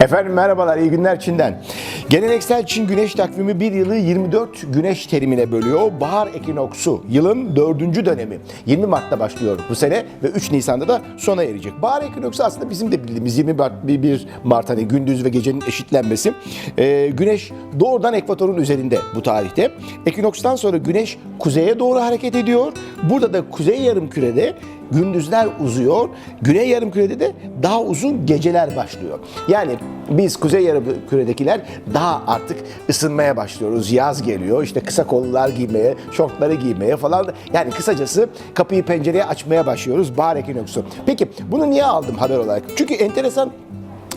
Efendim merhabalar, iyi günler Çin'den. Geleneksel Çin güneş takvimi bir yılı 24 güneş terimine bölüyor. Bahar ekinoksu yılın dördüncü dönemi. 20 Mart'ta başlıyor bu sene ve 3 Nisan'da da sona erecek. Bahar ekinoksu aslında bizim de bildiğimiz 20 Mart, 1 Mart hani gündüz ve gecenin eşitlenmesi. Ee, güneş doğrudan ekvatorun üzerinde bu tarihte. Ekinokstan sonra güneş kuzeye doğru hareket ediyor. Burada da kuzey yarımkürede gündüzler uzuyor. Güney yarımkürede de daha uzun geceler başlıyor. Yani biz kuzey yarımküredekiler daha artık ısınmaya başlıyoruz. Yaz geliyor. İşte kısa kollular giymeye, şortları giymeye falan. Yani kısacası kapıyı pencereye açmaya başlıyoruz. Bahar ekinoksu. Peki bunu niye aldım haber olarak? Çünkü enteresan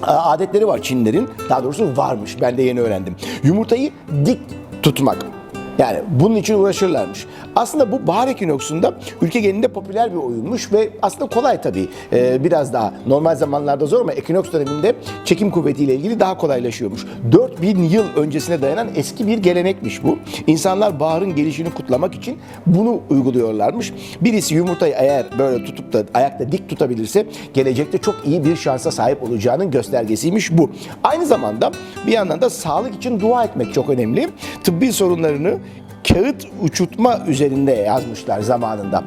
adetleri var Çinlerin. Daha doğrusu varmış. Ben de yeni öğrendim. Yumurtayı dik tutmak. Yani bunun için uğraşırlarmış. Aslında bu bahar ekinoksunda ülke genelinde popüler bir oyunmuş ve aslında kolay tabii. Ee, biraz daha normal zamanlarda zor ama ekinoks döneminde çekim kuvvetiyle ilgili daha kolaylaşıyormuş. 4000 yıl öncesine dayanan eski bir gelenekmiş bu. İnsanlar baharın gelişini kutlamak için bunu uyguluyorlarmış. Birisi yumurtayı eğer böyle tutup da ayakta dik tutabilirse gelecekte çok iyi bir şansa sahip olacağının göstergesiymiş bu. Aynı zamanda bir yandan da sağlık için dua etmek çok önemli. Tıbbi sorunlarını kağıt uçurtma üzerinde yazmışlar zamanında.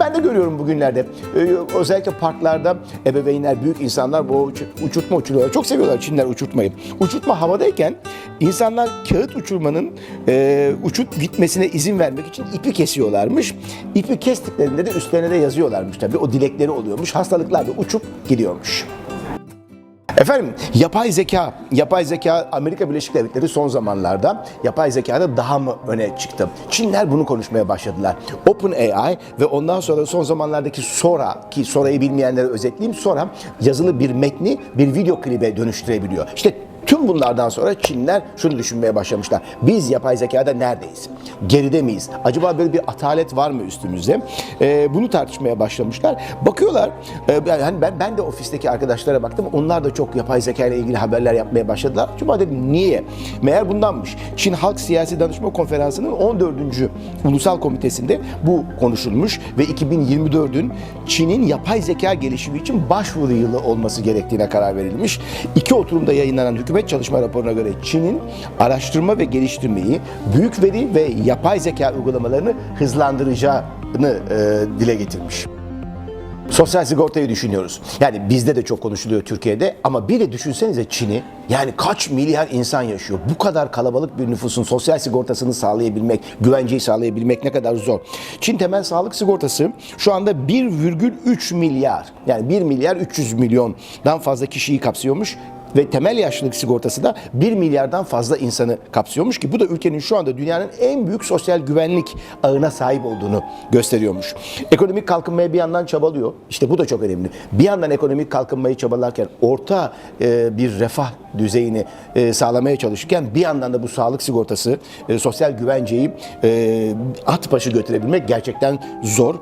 Ben de görüyorum bugünlerde. Ee, özellikle parklarda ebeveynler, büyük insanlar bu uçu- uçurtma uçuruyorlar. Çok seviyorlar Çinler uçurtmayı. Uçurtma havadayken insanlar kağıt uçurmanın e, uçup gitmesine izin vermek için ipi kesiyorlarmış. İpi kestiklerinde de üstlerine de yazıyorlarmış tabii. O dilekleri oluyormuş. Hastalıklar da uçup gidiyormuş. Efendim yapay zeka, yapay zeka Amerika Birleşik Devletleri son zamanlarda yapay zekada daha mı öne çıktı? Çinler bunu konuşmaya başladılar. OpenAI ve ondan sonra son zamanlardaki Sora ki Sora'yı bilmeyenlere özetleyeyim. Sora yazılı bir metni bir video klibe dönüştürebiliyor. İşte Tüm bunlardan sonra Çinliler şunu düşünmeye başlamışlar. Biz yapay zekada neredeyiz? Geride miyiz? Acaba böyle bir atalet var mı üstümüzde? Ee, bunu tartışmaya başlamışlar. Bakıyorlar, e, yani ben, ben de ofisteki arkadaşlara baktım. Onlar da çok yapay zeka ile ilgili haberler yapmaya başladılar. Acaba dedim niye? Meğer bundanmış. Çin Halk Siyasi Danışma Konferansı'nın 14. Ulusal Komitesi'nde bu konuşulmuş ve 2024'ün Çin'in yapay zeka gelişimi için başvuru yılı olması gerektiğine karar verilmiş. İki oturumda yayınlanan hükümet çalışma raporuna göre Çin'in araştırma ve geliştirmeyi, büyük veri ve yapay zeka uygulamalarını hızlandıracağını e, dile getirmiş. Sosyal sigortayı düşünüyoruz. Yani bizde de çok konuşuluyor Türkiye'de ama bir de düşünsenize Çin'i. Yani kaç milyar insan yaşıyor. Bu kadar kalabalık bir nüfusun sosyal sigortasını sağlayabilmek, güvenceyi sağlayabilmek ne kadar zor. Çin temel sağlık sigortası şu anda 1,3 milyar yani 1 milyar 300 milyondan fazla kişiyi kapsıyormuş ve temel yaşlılık sigortası da 1 milyardan fazla insanı kapsıyormuş ki bu da ülkenin şu anda dünyanın en büyük sosyal güvenlik ağına sahip olduğunu gösteriyormuş. Ekonomik kalkınmaya bir yandan çabalıyor. İşte bu da çok önemli. Bir yandan ekonomik kalkınmayı çabalarken orta e, bir refah düzeyini e, sağlamaya çalışırken bir yandan da bu sağlık sigortası, e, sosyal güvenceyi at başı götürebilmek gerçekten zor.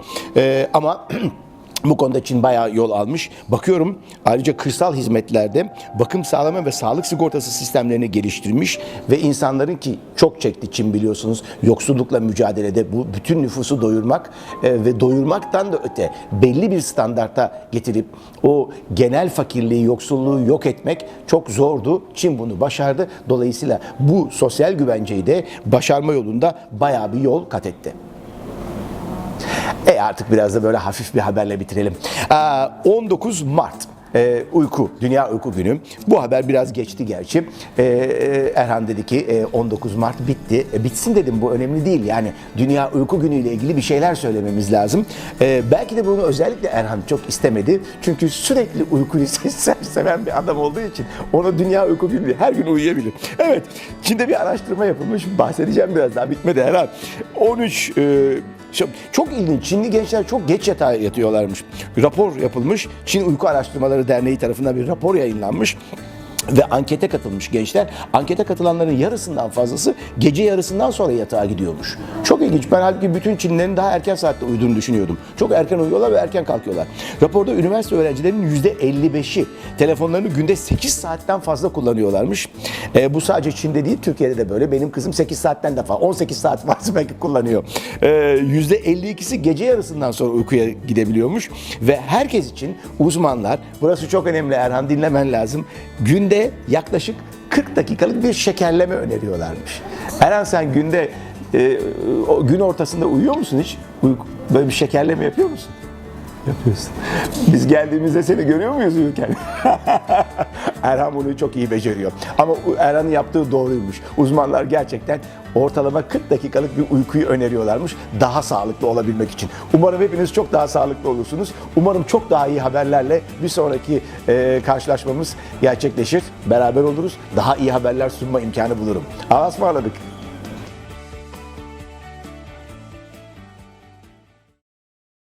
Ama Bu konuda Çin bayağı yol almış. Bakıyorum ayrıca kırsal hizmetlerde bakım sağlama ve sağlık sigortası sistemlerini geliştirmiş ve insanların ki çok çekti Çin biliyorsunuz yoksullukla mücadelede bu bütün nüfusu doyurmak e, ve doyurmaktan da öte belli bir standarta getirip o genel fakirliği, yoksulluğu yok etmek çok zordu. Çin bunu başardı. Dolayısıyla bu sosyal güvenceyi de başarma yolunda bayağı bir yol kat etti. E artık biraz da böyle hafif bir haberle bitirelim. Aa, 19 Mart. e, uyku, Dünya Uyku Günü. Bu haber biraz geçti gerçi. E, e, Erhan dedi ki e, 19 Mart bitti. E, bitsin dedim bu önemli değil. Yani Dünya Uyku Günü ile ilgili bir şeyler söylememiz lazım. E, belki de bunu özellikle Erhan çok istemedi. Çünkü sürekli uykuyu se- seven bir adam olduğu için ona Dünya Uyku Günü her gün uyuyabilir. Evet, Çin'de bir araştırma yapılmış. Bahsedeceğim biraz daha bitmedi Erhan. 13 e, çok, ilginç. Çinli gençler çok geç yatağa yatıyorlarmış. Rapor yapılmış. Çin Uyku Araştırmaları Derneği tarafından bir rapor yayınlanmış. Ve ankete katılmış gençler. Ankete katılanların yarısından fazlası gece yarısından sonra yatağa gidiyormuş. Çok ilginç. Ben halbuki bütün Çinlilerin daha erken saatte uyuduğunu düşünüyordum. Çok erken uyuyorlar ve erken kalkıyorlar. Raporda üniversite öğrencilerinin %55'i telefonlarını günde 8 saatten fazla kullanıyorlarmış. E, bu sadece Çin'de değil, Türkiye'de de böyle. Benim kızım 8 saatten de fazla, 18 saat fazla belki kullanıyor. E, %52'si gece yarısından sonra uykuya gidebiliyormuş. Ve herkes için uzmanlar, burası çok önemli Erhan dinlemen lazım. Günde günde yaklaşık 40 dakikalık bir şekerleme öneriyorlarmış. Eren sen günde e, o gün ortasında uyuyor musun hiç? Uyku, böyle bir şekerleme yapıyor musun? Yapıyorsun. Biz geldiğimizde seni görüyor muyuz uyurken? Erhan bunu çok iyi beceriyor. Ama Erhan'ın yaptığı doğruymuş. Uzmanlar gerçekten ortalama 40 dakikalık bir uykuyu öneriyorlarmış daha sağlıklı olabilmek için. Umarım hepiniz çok daha sağlıklı olursunuz. Umarım çok daha iyi haberlerle bir sonraki e, karşılaşmamız gerçekleşir. Beraber oluruz. Daha iyi haberler sunma imkanı bulurum. Allah'a ısmarladık.